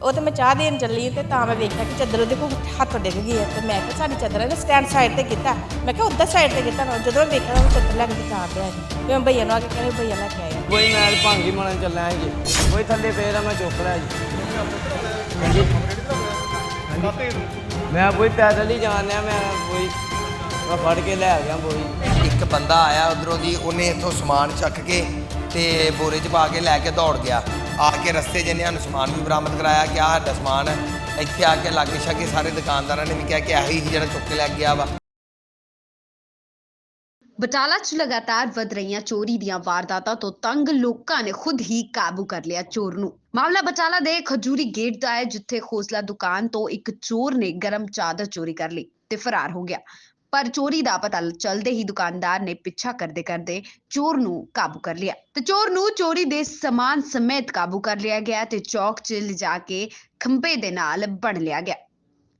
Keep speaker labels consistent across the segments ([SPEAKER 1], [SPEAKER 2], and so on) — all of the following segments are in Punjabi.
[SPEAKER 1] ਤੇ ਉਹ ਤੇ ਮੈਂ ਚਾਹ ਦੇਣ ਚੱਲੀ ਤੇ ਤਾਂ ਮੈਂ ਵੇਖਿਆ ਕਿ ਚੱਦਰ ਉਹਦੇ ਕੋਲ ਹੱਥ ਡਿੱਗ ਗਈ ਹੈ। ਤੇ ਮੈਂ ਕਿਹਾ ਸਾਡੀ ਚੱਦਰ ਇਹਨੇ ਸਟੈਂਡ ਸਾਈਡ ਤੇ ਕੀਤਾ। ਮੈਂ ਕਿਹਾ ਉੱਧਰ ਸਾਈਡ ਤੇ ਕੀਤਾ ਨਾ। ਜਦੋਂ ਮੈਂ ਵੇਖਿਆ ਉਹ ਚੱਦਰ ਲੈ ਕੇ ਤਾਂ ਪਿਆ ਸੀ। ਤੇ ਮੈਂ ਭਈਆ ਨੂੰ ਆ ਕੇ ਕਹਿੰਦਾ ਭਈਆ ਲੈ ਕੇ ਆਇਆ
[SPEAKER 2] ਕੋਈ ਮੈਂ ਭੰਗੀ ਮਣਨ ਚੱਲਿਆ ਜੀ ਕੋਈ ਥੱਲੇ ਪਏ ਦਾ ਮੈਂ ਚੁੱਕ ਲਿਆ ਜੀ। ਮੈਂ ਕੋਈ ਪੈਦਲ ਹੀ ਜਾਣਿਆ ਮੈਂ ਕੋਈ ਮੈਂ ਫੜ ਕੇ ਲੈ ਗਿਆ ਕੋਈ
[SPEAKER 3] ਇੱਕ ਬੰਦਾ ਆਇਆ ਉਧਰੋਂ ਦੀ ਉਹਨੇ ਇੱਥੋਂ ਸਮਾਨ ਚੱਕ ਕੇ ਤੇ ਬੋਰੇ 'ਚ ਪਾ ਕੇ ਲੈ ਕੇ ਦੌੜ ਗਿਆ। ਆ ਕੇ ਰਸਤੇ 'ਚ ਸਾਨੂੰ ਸਮਾਨ ਵੀ ਬਰਾਮਦ ਕਰਾਇਆ ਕਿ ਆਹ ਸਾਡਾ ਸਮਾਨ ਹੈ। ਇੱਥੇ ਆ ਕੇ ਲਾਗੇ ਛਾਗੇ ਸਾਰੇ ਦੁਕਾਨਦਾਰਾਂ ਨੇ ਵੀ ਕਿਹਾ ਕਿ ਆਹੀ ਜਿਹੜਾ ਚੁੱਕ ਕੇ ਲੈ ਗਿਆ ਵਾ।
[SPEAKER 4] ਬਟਾਲਾ 'ਚ ਲਗਾਤਾਰ ਵੱਧ ਰਹੀਆਂ ਚੋਰੀ ਦੀਆਂ ਵਾਰਦਾਤਾਂ ਤੋਂ ਤੰਗ ਲੋਕਾਂ ਨੇ ਖੁਦ ਹੀ ਕਾਬੂ ਕਰ ਲਿਆ ਚੋਰ ਨੂੰ। ਮਾਮਲਾ ਬਟਾਲਾ ਦੇ ਖਜੂਰੀ ਗੇਟ ਦਾ ਹੈ, ਜਿੱਥੇ ਖੋਸਲਾ ਦੁਕਾਨ ਤੋਂ ਇੱਕ ਚੋਰ ਨੇ ਗਰਮ ਚਾਦਰ ਚੋਰੀ ਕਰ ਲਈ ਤੇ ਫਰਾਰ ਹੋ ਗਿਆ। ਪਰ ਚੋਰੀ ਦਾ ਪਤਾ ਚੱਲਦੇ ਹੀ ਦੁਕਾਨਦਾਰ ਨੇ ਪਿੱਛਾ ਕਰਦੇ ਕਰਦੇ ਚੋਰ ਨੂੰ ਕਾਬੂ ਕਰ ਲਿਆ। ਤੇ ਚੋਰ ਨੂੰ ਚੋਰੀ ਦੇ ਸਮਾਨ ਸਮੇਤ ਕਾਬੂ ਕਰ ਲਿਆ ਗਿਆ ਤੇ ਚੌਕ 'ਚ ਲਿਜਾ ਕੇ ਖੰਭੇ ਦੇ ਨਾਲ ਬਣ ਲਿਆ ਗਿਆ।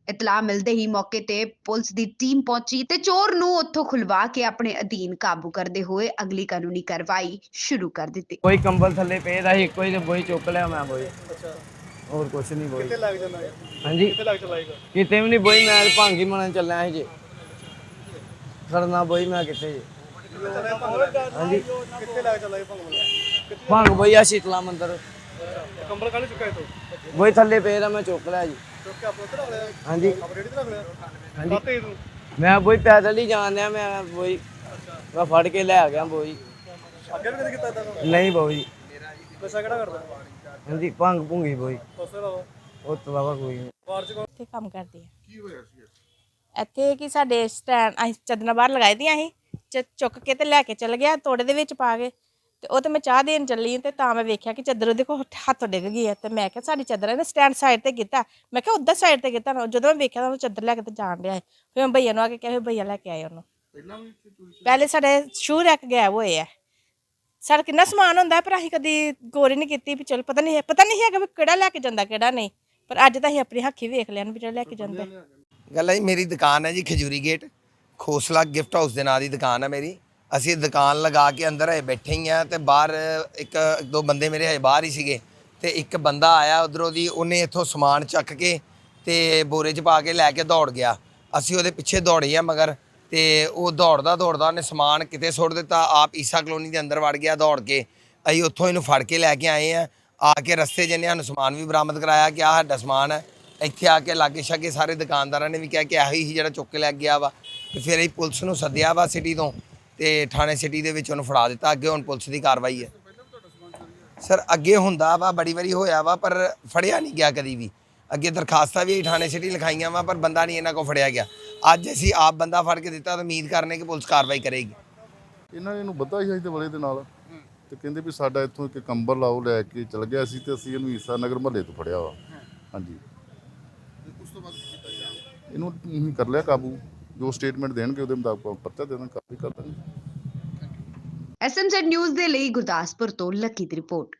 [SPEAKER 4] ਇਤਲਾਹ ਮਿਲਦੇ ਹੀ ਮੌਕੇ ਤੇ ਪੁਲਿਸ ਦੀ ਟੀਮ ਪਹੁੰਚੀ ਤੇ ਚੋਰ ਨੂੰ ਉੱਥੋਂ ਖੁਲਵਾ ਕੇ ਆਪਣੇ ਅਧੀਨ ਕਾਬੂ ਕਰਦੇ ਹੋਏ ਅਗਲੀ ਕਾਨੂੰਨੀ ਕਾਰਵਾਈ ਸ਼ੁਰੂ ਕਰ ਦਿੱਤੀ।
[SPEAKER 2] ਕੋਈ ਕੰਬਲ ਥੱਲੇ ਪਏ ਦਾ ਸੀ ਇੱਕੋ ਹੀ ਤੇ ਬੋਈ ਚੁੱਕ ਲਿਆ ਮੈਂ ਬੋਈ। ਹੋਰ ਕੁਛ ਨਹੀਂ ਬੋਈ।
[SPEAKER 5] ਕਿੱਥੇ ਲੱਗ ਜਾਂਦਾ ਹੈ
[SPEAKER 2] ਹਾਂਜੀ।
[SPEAKER 5] ਕਿੱਥੇ ਲੱਗ ਚਲਾਏਗਾ?
[SPEAKER 2] ਕਿਤੇ ਵੀ ਨਹੀਂ ਬੋਈ ਮੈਂ ਭੰਗੀ ਮਣਨ ਚੱਲਿਆ ਸੀ ਜੀ। ਖੜਨਾ ਬੋਈ ਮੈਂ ਕਿੱਥੇ ਜੀ
[SPEAKER 5] ਹਾਂਜੀ। ਕਿੱਥੇ ਲੱਗ ਚਲਾਏ ਭੰਗ ਕਿੱਥੇ
[SPEAKER 2] ਭੰਗ ਬੋਈ ਆ ਸ਼ੀਤਲਾ ਮੰਦਰ।
[SPEAKER 5] ਕੰਬਲ ਕਾਲੇ ਚੁੱਕਾ ਇਤੋਂ
[SPEAKER 2] ਬੋਈ ਥੱਲੇ ਪਏ ਦਾ ਮੈਂ ਚੁੱਕ ਲਿਆ ਜੀ।
[SPEAKER 5] ਚੁੱਕ ਕੇ ਆਪੋ ਉੱਤੇ ਰੱਖ ਲਿਆ।
[SPEAKER 2] ਹਾਂਜੀ।
[SPEAKER 5] ਤੇ ਰੱਖ ਲਿਆ।
[SPEAKER 2] ਹਾਂਜੀ।
[SPEAKER 5] ਕਾਤੇ ਤੂੰ?
[SPEAKER 2] ਮੈਂ ਬੋਈ ਪੈਦਲ ਹੀ ਜਾਣਿਆ ਮੈਂ ਬੋਈ ਮੈਂ ਫੜ ਕੇ ਲੈ ਗਿਆ ਬੋਈ।
[SPEAKER 5] ਅੱਗੇ ਵੀ ਕਦੇ ਕੀਤਾ ਇਦਾਂ
[SPEAKER 2] ਨਹੀਂ ਬੋਈ।
[SPEAKER 5] ਨਸ਼ਾ ਕਿਹੜਾ ਕਰਦਾ?
[SPEAKER 2] ਹਾਂਜੀ ਭੰਗ ਭੁੰਗੀ ਬੋਈ।
[SPEAKER 5] ਉਸੇ
[SPEAKER 2] ਉਹ ਤੋਂ ਇਲਾਵਾ ਕੋਈ ਨਹੀਂ।
[SPEAKER 5] ਬਾਹਰ ਚ
[SPEAKER 1] ਕੰਮ ਕਰਦੀ ਆ। ਕੀ ਹੋਇਆ ਸੀ ਇੱਥੇ ਕਿ ਸਾਡੇ ਸਟੈਂਡ ਅਸੀਂ ਚੱਦਰਾਂ ਬਾਹਰ ਲਗਾਈ ਦੀਆਂ ਅਸੀਂ ਚ- ਚੁੱਕ ਕੇ ਤੇ ਲੈ ਕੇ ਚੱਲ ਗਿਆ ਤੋੜੇ ਦੇ ਵਿੱਚ ਪਾ ਕੇ। ਤੇ ਉਹ ਤੇ ਮੈਂ ਚਾਹ ਦੇਣ ਚੱਲੀ ਤੇ ਤਾਂ ਮੈਂ ਵੇਖਿਆ ਕਿ ਚੱਦਰ ਉਹਦੇ ਕੋਲ ਹੱਥ ਡਿੱਗ ਗਈ ਹੈ ਤੇ ਮੈਂ ਕਿਹਾ ਸਾਡੀ ਚੱਦਰ ਇਹਨੇ ਸਟੈਂਡ ਸਾਈਡ ਤੇ ਕੀਤਾ। ਮੈਂ ਕਿਹਾ ਉੱਧਰ ਸਾਈਡ ਤੇ ਕੀਤਾ ਨਾ ਜਦੋਂ ਮੈਂ ਵੇਖਿਆ ਤਾਂ ਉਹ ਚੱਦਰ ਲੈ ਕੇ ਤੇ ਜਾਣ ਡਿਆ ਸੀ। ਫਿਰ ਮੈਂ ਭਈਆ ਨੂੰ ਆ ਕੇ ਕਿਹਾ ਵੀ ਭਈਆ ਲੈ ਕੇ ਆਏ ਉਹਨੂੰ। ਪਹਿਲੇ ਸਾਡੇ ਸ਼ੂ ਰੈਕ ਗਾਇਬ ਹੋਏ ਆ। ਸਾਡਾ ਕਿੰਨਾ ਸਮਾਨ ਹੁੰਦਾ ਹੈ, ਪਰ ਅਸੀਂ ਕਦੀ ਗੌਰ ਹੀ ਨਹੀਂ ਕੀਤੀ ਵੀ ਚਲ ਪਤਾ ਨਹੀਂ ਹੈ ਪਤਾ ਨਹੀਂ ਹੈਗਾ ਵੀ ਕਿਹੜਾ ਲੈ ਕੇ ਜਾਂਦਾ ਕਿਹੜਾ ਨਹੀਂ। ਪਰ ਅੱਜ ਤਾਂ ਅਸੀਂ ਆਪਣੀ ਹੱਥੀਂ ਵੇਖ ਲਿਆ ਨਾ ਵੀ ਜਿਹੜਾ ਲੈ ਕੇ ਜਾਂਦਾ।
[SPEAKER 3] ਗੱਲ ਹੈ ਜੀ, ਮੇਰੀ ਦੁਕਾਨ ਹੈ ਜੀ Khajuri gate. Khosla gift house ਦੇ ਨਾਂ ਦੀ ਦੁਕਾਨ ਹੈ ਮੇਰੀ। ਅਸੀਂ ਦੁਕਾਨ ਲਗਾ ਕੇ ਅੰਦਰ ਹਜੇ ਬੈਠੇ ਹੀ ਆ ਤੇ ਬਾਹਰ ਇੱਕ, ਦੋ ਬੰਦੇ ਮੇਰੇ ਹਜੇ ਬਾਹਰ ਹੀ ਸੀਗੇ ਤੇ ਇੱਕ ਬੰਦਾ ਆਇਆ ਉਧਰੋਂ ਦੀ, ਉਹਨੇ ਇੱਥੋਂ ਸਮਾਨ ਚੱਕ ਕੇ ਤੇ ਬੋਰੇ 'ਚ ਪਾ ਕੇ ਲੈ ਕੇ ਦੌੜ ਗਿਆ। ਅਸੀਂ ਉਹਦੇ ਪਿੱਛੇ ਦੌੜੇ ਆ ਮਗਰ ਤੇ ਉਹ ਦੌੜਦਾ ਦੌੜਦਾ ਉਹਨੇ ਸਮਾਨ ਕਿਤੇ ਸੁੱਟ ਦਿੱਤਾ, ਆਪ ਈਸਾ ਕਲੋਨੀ ਦੇ ਅੰਦਰ ਵੜ ਗਿਆ ਦੌੜ ਕੇ। ਅਸੀਂ ਉੱਥੋਂ ਇਹਨੂੰ ਫੜ ਕੇ ਲੈ ਕੇ ਆਏ ਆ ਆ ਕੇ ਰਸਤੇ 'ਚ ਇਹਨੇ ਸਾਨੂੰ ਸਮਾਨ ਵੀ ਬਰਾਮਦ ਕਰਾਇਆ ਕਿ ਆਹ ਸਾਡਾ ਸਮਾਨ ਹੈ। ਇੱਥੇ ਆ ਕੇ ਲਾਗੇ ਛਾਗੇ ਸਾਰੇ ਦੁਕਾਨਦਾਰਾਂ ਨੇ ਵੀ ਕਿਹਾ ਕਿ ਆਹੀ ਸੀ ਜਿਹੜਾ ਚੁੱਕ ਕੇ ਲੈ ਗਿਆ ਵਾ। ਤੇ ਫਿਰ ਅਸੀਂ ਪੁਲਿਸ ਨੂੰ ਸੱਦਿਆ ਵਾ ਸਿਟੀ ਤੋਂ ਤੇ ਥਾਣੇ ਸਿਟੀ ਦੇ ਵਿੱਚ ਉਹਨੂੰ ਫੜਾ ਦਿੱਤਾ। ਅੱਗੇ ਹੁਣ ਪੁਲਿਸ ਦੀ ਕਾਰਵਾਈ ਹੈ। ਸਰ, ਅੱਗੇ ਹੁੰਦਾ ਵਾ, ਬੜੀ ਵਾਰੀ ਹੋਇਆ ਵਾ, ਪਰ ਫੜਿਆ ਨਹੀਂ ਗਿਆ ਕਦੀ ਵੀ। ਅੱਗੇ ਦਰਖਾਸਤਾਂ ਵੀ ਥਾਣੇ ਸਿਟੀ ਲਿਖਾਈਆਂ ਵਾ, ਪਰ ਬੰਦਾ ਨਹੀਂ ਇਹਨਾਂ ਕੋ ਫੜਿਆ ਗਿਆ। ਅੱਜ ਅਸੀਂ ਆਪ ਬੰਦਾ ਫੜ ਕੇ ਦਿੱਤਾ ਤਾਂ ਉਮੀਦ ਕਰਨੇ ਕਿ ਪੁਲਿਸ ਕਾਰਵਾਈ ਕਰੇਗੀ।
[SPEAKER 6] ਇਹਨਾਂ ਨੇ ਇਹਨੂੰ ਬੱਧਾ ਸੀ ਅੱਜ ਦੇ ਦੇ ਨਾਲ। ਤੇ ਕਹਿੰਦੇ ਵੀ ਸਾਡਾ ਇੱਥੋਂ ਇੱਕ ਕੰਬਲ ਲਾਓ ਲੈ ਕੇ ਚਲ ਗਿਆ ਸੀ ਤੇ ਅਸੀਂ ਇਹਨੂੰ ਈਸਾ ਨਗਰ ਮਹੱਲੇ ਤੋਂ ਫੜਿਆ ਵਾ। ਹਾਂਜੀ। ਇਹਨੂੰ ਅਸੀਂ ਕਰ ਲਿਆ ਕਾਬੂ। ਜੋ ਸਟੇਟਮੈਂਟ ਦੇਣਗੇ ਉਹਦੇ ਮੁਤਾਬਕ ਪਰਚਾ ਦੇ ਦਾਂ ਕਾਬੂ ਕਰ ਦਾਂਗੇ।
[SPEAKER 4] ਐਸਐਮਜ਼ੈਡ ਨਿਊਜ਼ ਦੇ ਲਈ ਗੁਰਦਾਸਪੁਰ ਤੋਂ ਲੱਕੀ ਦੀ ਰਿਪੋਰਟ।